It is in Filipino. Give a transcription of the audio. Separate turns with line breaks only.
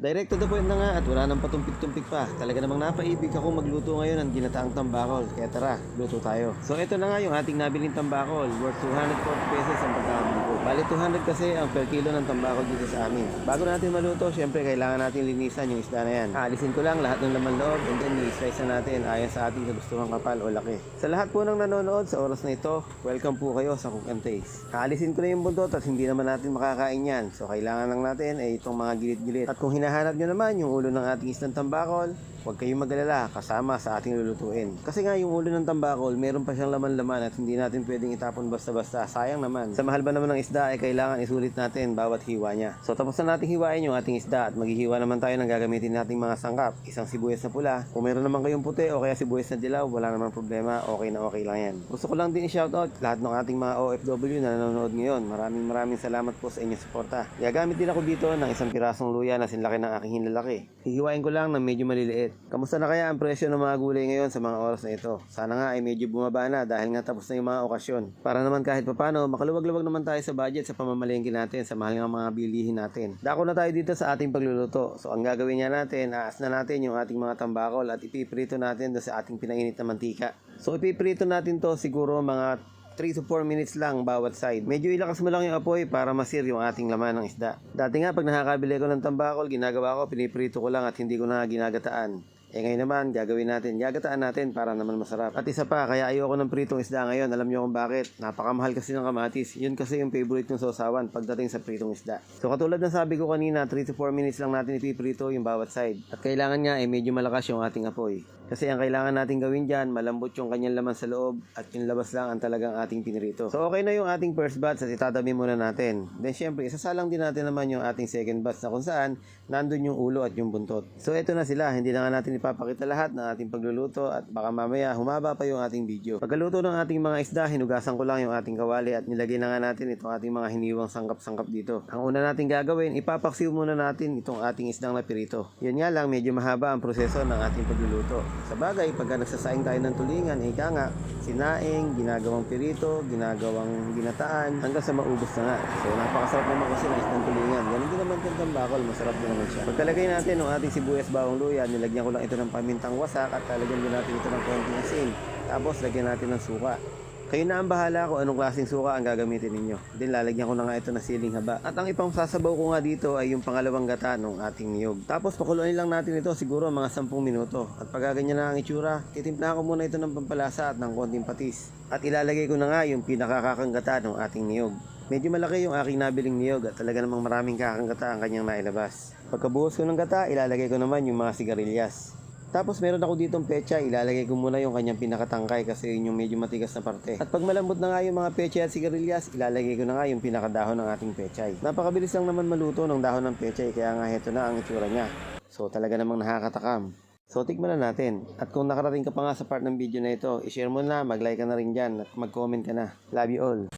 Direct to the point na nga at wala nang patumpik-tumpik pa. Talaga namang napaibig ako magluto ngayon ng ginataang tambakol. Kaya tara, luto tayo. So ito na nga yung ating nabiling tambakol. Worth 240 pesos ang pagkakabili ko. Bali 200 kasi ang per kilo ng tambakol dito sa amin. Bago natin maluto, syempre kailangan natin linisan yung isda na yan. Aalisin ko lang lahat ng laman loob and then i-slice na natin ayon sa ating nagustuhang kapal o laki. Sa lahat po ng nanonood sa oras na ito, welcome po kayo sa Cook and Taste. Aalisin ko na yung buntot at hindi naman natin makakain yan. So kailangan lang natin ay itong mga gilid-gilid. At kung hinahanap nyo naman yung ulo ng ating isdang tambakol, Huwag kayong magalala kasama sa ating lulutuin. Kasi nga yung ulo ng tambakol, meron pa siyang laman-laman at hindi natin pwedeng itapon basta-basta. Sayang naman. Sa mahal ba naman ng isda ay kailangan isulit natin bawat hiwa niya. So tapos na natin hiwain yung ating isda at maghihiwa naman tayo ng gagamitin nating mga sangkap. Isang sibuyas na pula. Kung meron naman kayong puti o kaya sibuyas na dilaw, wala namang problema. Okay na okay lang yan. Gusto ko lang din i-shoutout lahat ng ating mga OFW na nanonood ngayon. Maraming maraming salamat po sa inyong suporta. Gagamit din ako dito ng isang pirasong luya na sinlaki ng aking hinlalaki. Hihiwain ko lang ng medyo maliliit. Kamusta na kaya ang presyo ng mga gulay ngayon sa mga oras na ito? Sana nga ay medyo bumaba na dahil nga tapos na yung mga okasyon. Para naman kahit papano, makaluwag-luwag naman tayo sa budget sa pamamalengke natin sa mahal ng mga bilihin natin. Dako na tayo dito sa ating pagluluto. So ang gagawin niya natin, aas na natin yung ating mga tambakol at ipiprito natin sa ating pinainit na mantika. So ipiprito natin to siguro mga 3 to 4 minutes lang bawat side. Medyo ilakas mo lang yung apoy para masir yung ating laman ng isda. Dati nga pag nakakabili ko ng tambakol, ginagawa ko, piniprito ko lang at hindi ko na ginagataan. Eh ngayon naman, gagawin natin, gagataan natin para naman masarap. At isa pa, kaya ayoko ng pritong isda ngayon. Alam niyo kung bakit? Napakamahal kasi ng kamatis. Yun kasi yung favorite ng sausawan pagdating sa pritong isda. So katulad ng sabi ko kanina, 3 to 4 minutes lang natin ipiprito yung bawat side. At kailangan nga eh medyo malakas yung ating apoy. Kasi ang kailangan natin gawin dyan, malambot yung kanyang laman sa loob at yung labas lang ang talagang ating pinirito. So okay na yung ating first batch at itatabi muna natin. Then syempre, isasalang din natin naman yung ating second batch na kung saan nandun yung ulo at yung buntot. So ito na sila, hindi na nga natin ipapakita lahat ng ating pagluluto at baka mamaya humaba pa yung ating video. Pagkaluto ng ating mga isda, hinugasan ko lang yung ating kawali at nilagay na nga natin itong ating mga hiniwang sangkap-sangkap dito. Ang una natin gagawin, ipapaksiw muna natin itong ating isdang na pirito. Yun nga lang, medyo mahaba ang proseso ng ating pagluluto. Sa bagay, pagka nagsasaing tayo ng tulingan, ika nga, sinaing, ginagawang pirito, ginagawang ginataan, hanggang sa maubos na nga. So, napakasarap naman kasi ng isdang tulingan. Ganun din naman yung tambakol, masarap din naman siya. Pagkalagay natin ng ating sibuyas bawang luya, nilagyan ko lang ito ng pamintang wasak at lalagyan din natin ito ng konting asin. Tapos, lagyan natin ng suka. Kayo na ang bahala kung anong klaseng suka ang gagamitin ninyo. Then lalagyan ko na nga ito na siling haba. At ang ipang sasabaw ko nga dito ay yung pangalawang gata ng ating niyog. Tapos pakuluan lang natin ito siguro mga 10 minuto. At pag ganyan na ang itsura, titimpla ko muna ito ng pampalasa at ng konting patis. At ilalagay ko na nga yung pinakakakang gata ng ating niyog. Medyo malaki yung aking nabiling niyog at talaga namang maraming kakang gata ang kanyang nailabas. Pagkabuhos ko ng gata, ilalagay ko naman yung mga sigarilyas. Tapos meron ako ditong pecha, ilalagay ko muna yung kanyang pinakatangkay kasi yun yung medyo matigas na parte. At pag malambot na nga yung mga pecha at sigarilyas, ilalagay ko na nga yung pinakadahon ng ating pechay. Napakabilis lang naman maluto ng dahon ng pechay kaya nga heto na ang itsura niya. So talaga namang nakakatakam. So tikman na natin. At kung nakarating ka pa nga sa part ng video na ito, i-share mo na, mag-like ka na rin dyan at mag-comment ka na. Love you all.